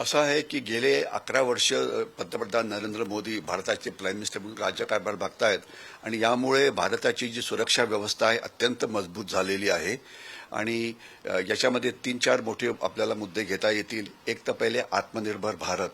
असं आहे की गेले अकरा वर्ष पंतप्रधान नरेंद्र मोदी भारताचे प्राईम मिनिस्टर म्हणून राज्यकारभार बघतायत आणि यामुळे भारताची जी सुरक्षा व्यवस्था आहे अत्यंत मजबूत झालेली आहे. आणि याच्यामध्ये तीन चार मोठे आपल्याला मुद्दे घेता येतील. एक तर पहिले आत्मनिर्भर भारत.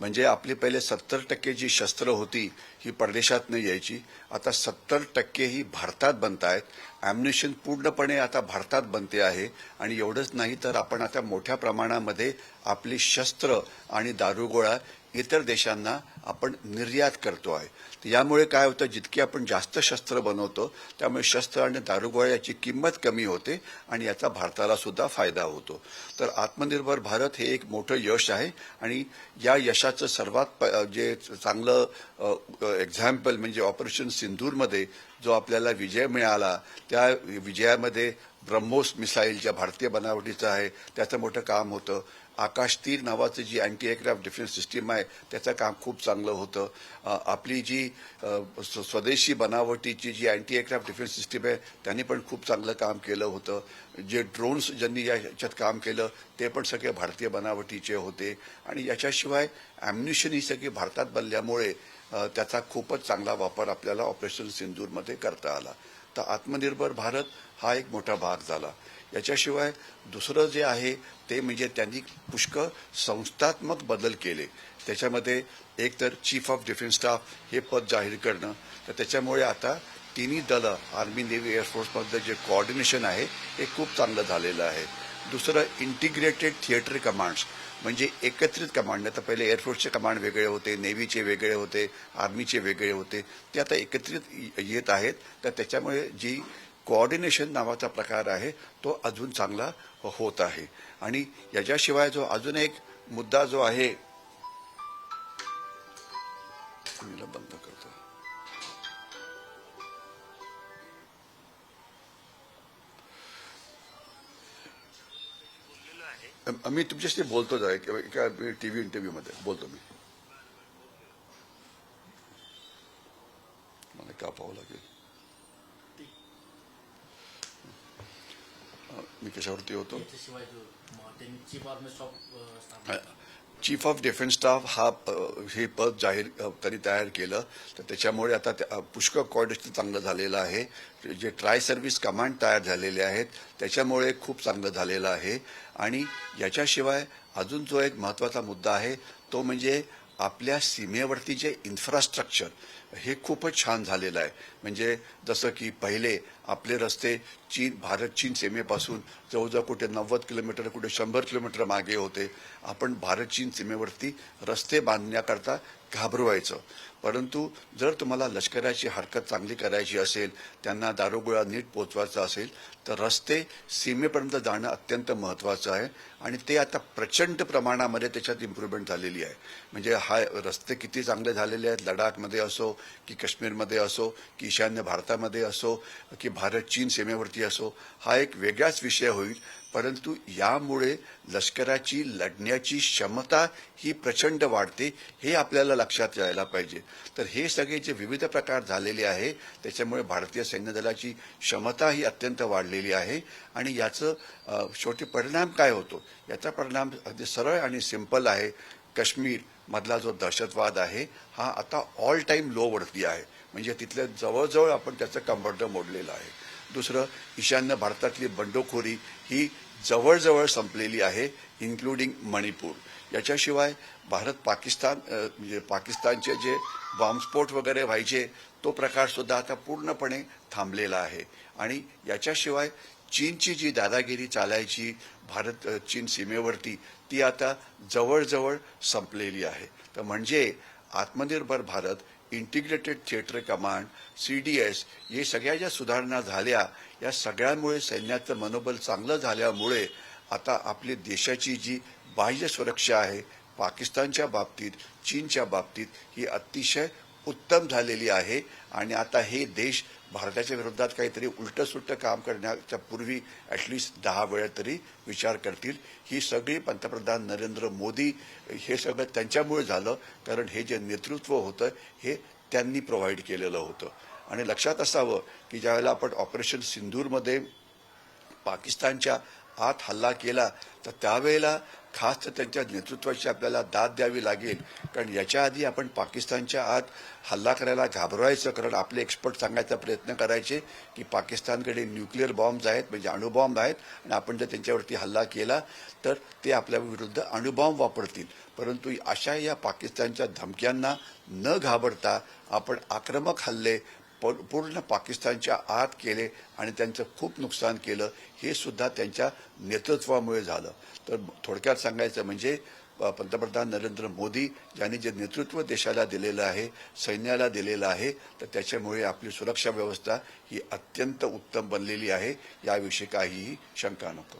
म्हणजे आपली पहिले सत्तर टक्के जी शस्त्र होती ही परदेशात यायची. आता सत्तर टक्के ही भारतात बनत आहेत. ॲम्युनिशन पूर्णपणे आता भारतात बनते आहे. आणि एवढंच नाही तर आपण आता मोठ्या प्रमाणामध्ये आपली शस्त्र आणि दारुगोळा इतर देशांना आपण निर्यात करतो आहे. तर यामुळे काय होतं जितकी आपण जास्त शस्त्र बनवतो त्यामुळे शस्त्र आणि दारुगोळ्याची किंमत कमी होते आणि याचा भारताला सुद्धा फायदा होतो. तर आत्मनिर्भर भारत हे एक मोठं यश आहे आणि या यशाचं सर्वात प- जे चांगलं एक्झाम्पल म्हणजे ऑपरेशन सिंधूरमध्ये जो आपल्याला विजय मिळाला त्या विजयामध्ये ब्रह्मोस मिसाईल ज्या भारतीय बनावटीचं आहे त्याचं मोठं काम होतं. आकाश तीर नावाचं जी अँटी एअरक्राफ्ट डिफेन्स सिस्टीम आहे त्याचं काम खूप चांगलं होतं. आपली जी स्व- स्वदेशी बनावटीची जी अँटी एअरक्राफ्ट डिफेन्स सिस्टीम आहे त्यांनी पण खूप चांगलं काम केलं होतं. जे ड्रोन्स ज्यांनी याच्यात काम केलं ते पण सगळे भारतीय बनावटीचे होते. आणि याच्याशिवाय ॲम्युनिशन ही सगळी भारतात बनल्यामुळे त्याचा खूपच चांगला वापर आपल्याला ऑपरेशन सिंदूरमध्ये करता आला. तर आत्मनिर्भर भारत हा एक मोठा भाग झाला. याच्याशिवाय दुसरं जे आहे ते म्हणजे त्यांनी पुष्कळ संस्थात्मक बदल केले. त्याच्यामध्ये एक तर चीफ ऑफ डिफेन्स स्टाफ हे पद जाहीर करणं. तर त्याच्यामुळे आता तिन्ही दलं आर्मी नेव्ही एअरफोर्समधलं जे कोऑर्डिनेशन आहे हे खूप चांगलं झालेलं आहे. दुसरं इंटिग्रेटेड थिएटर कमांड्स म्हणजे एकत्रित कमांड आता पहिले एअरफोर्सचे कमांड वेगळे होते नेव्हीचे वेगळे होते आर्मीचे वेगळे होते. ते आता एकत्रित येत आहेत. तर त्याच्यामुळे जी कोऑर्डिनेशन नावाचा प्रकार आहे तो अजून चांगला हो-, होत आहे. आणि याच्याशिवाय जो अजून एक मुद्दा जो आहे मी तुमच्याशी बोलतो जरा एका इंटरव्ह्यू मध्ये बोलतो मी. मला का पाहावं लागेल? मी कशावरती होतो? चीफ ऑफ डिफेन्स स्टाफ हा हे पद जाहीर त्यांनी तयार केलं. तर त्याच्यामुळे आता त्या- पुष्कळ कॉर्डिनेशन चांगलं झालेलं आहे. जे ट्राय सर्व्हिस कमांड तयार झालेले आहेत त्याच्यामुळे खूप चांगलं झालेलं आहे. आणि याच्याशिवाय अजून जो एक महत्त्वाचा मुद्दा आहे तो म्हणजे आपल्या सीमेवरती जे इन्फ्रास्ट्रक्चर हे खूपच छान झालेलं आहे. म्हणजे जसं की पहिले आपले रस्ते चीन भारत चीन सीमेपासून जवळजवळ कुठे नव्वद किलोमीटर कुठे शंभर किलोमीटर मागे होते. आपण भारत चीन सीमेवरती रस्ते बांधण्याकरता घाबरवायचं. परंतु जर तुम्हाला लष्कराची हरकत चांगली करायची असेल त्यांना दारुगोळा नीट पोचवायचा असेल तर रस्ते सीमेपर्यंत जाणं अत्यंत महत्वाचं आहे आणि ते आता प्रचंड प्रमाणामध्ये त्याच्यात इम्प्रूव्हमेंट झालेली आहे. म्हणजे हा रस्ते किती चांगले झालेले आहेत लडाखमध्ये असो की काश्मीरमध्ये असो की ईशान्य भारतामध्ये असो की भारत चीन सीमेवरती असो हा एक वेगळाच विषय होईल. परंतु यामुळे लष्कराची लढण्याची क्षमता ही प्रचंड वाढते हे आपल्याला लक्षात यायला पाहिजे. तर हे सगळे जे विविध प्रकार झालेले आहे त्याच्यामुळे भारतीय सैन्य दलाची क्षमता ही अत्यंत वाढलेली आहे. आणि याचं शेवटी परिणाम काय होतो? याचा परिणाम अगदी सरळ आणि सिंपल आहे. काश्मीर मधला जो दहशतवाद आहे हा आता ऑल टाईम लोवरती आहे. म्हणजे तिथल्या जवळजवळ आपण त्याचं कंबरडं मोडलेलं आहे. दुसरं ईशान्य भारतातली बंडखोरी ही जवळजवळ संपलेली आहे इन्क्लुडिंग मणिपूर. याच्याशिवाय भारत पाकिस्तान म्हणजे पाकिस्तानचे जे बॉम्बस्फोट वगैरे व्हायचे तो प्रकार सुद्धा आता पूर्णपणे थांबलेला आहे. आणि याच्याशिवाय चीनची जी दादागिरी चालायची भारत चीन सीमेवरती ती आता जवळजवळ संपलेली आहे. तर म्हणजे Aatmanirbhar Bharat integrated theatre command C D S हे सगळ्या ज्या सुधारणा झाल्या या सगळ्यांमुळे सैन्याचं मनोबल चांगलं झाल्यामुळे आता आपली देशाची जी बाह्य सुरक्षा आहे पाकिस्तानच्या बाबतीत चीनच्या बाबतीत ही अतिशय उत्तम झालेली आहे. आणि आता हे देश भारताच्या विरोधात काहीतरी उलटं सुलटं काम करण्याच्या पूर्वी ॲटलिस्ट दहा वेळा तरी विचार करतील. ही सगळी पंतप्रधान नरेंद्र मोदी हे सगळं त्यांच्यामुळे झालं कारण हे जे नेतृत्व होतं हे त्यांनी प्रोव्हाइड केलेलं होतं. आणि लक्षात असावं की ज्यावेळेला आपण ऑपरेशन सिंधूरमध्ये पाकिस्तानच्या आत हल्ला केला तर त्यावेळेला खास तर त्यांच्या नेतृत्वाची आपल्याला दाद द्यावी लागेल. कारण याच्या आधी आपण पाकिस्तानच्या आत हल्ला करायला घाबरवायचं कारण आपले एक्सपर्ट सांगायचा प्रयत्न करायचे की पाकिस्तानकडे न्यूक्लिअर बॉम्ब्स आहेत म्हणजे अणुबॉम्ब आहेत आणि आपण जर त्यांच्यावरती हल्ला केला तर ते आपल्या विरुद्ध अणुबॉम्ब वापरतील. परंतु अशा या पाकिस्तानच्या धमक्यांना न घाबरता आपण आक्रमक हल्ले पूर्ण पाकिस्तानच्या आत केले आणि त्यांचं खूप नुकसान केलं हे सुद्धा त्यांच्या नेतृत्वामुळे झालं. तर थोडक्यात सांगायचं म्हणजे पंतप्रधान नरेंद्र मोदी यांनी जे नेतृत्व देशाला दिलेलं आहे सैन्याला दिलेलं आहे तर त्याच्यामुळे आपली सुरक्षा व्यवस्था ही अत्यंत उत्तम बनलेली आहे. याविषयी काहीही शंका नको.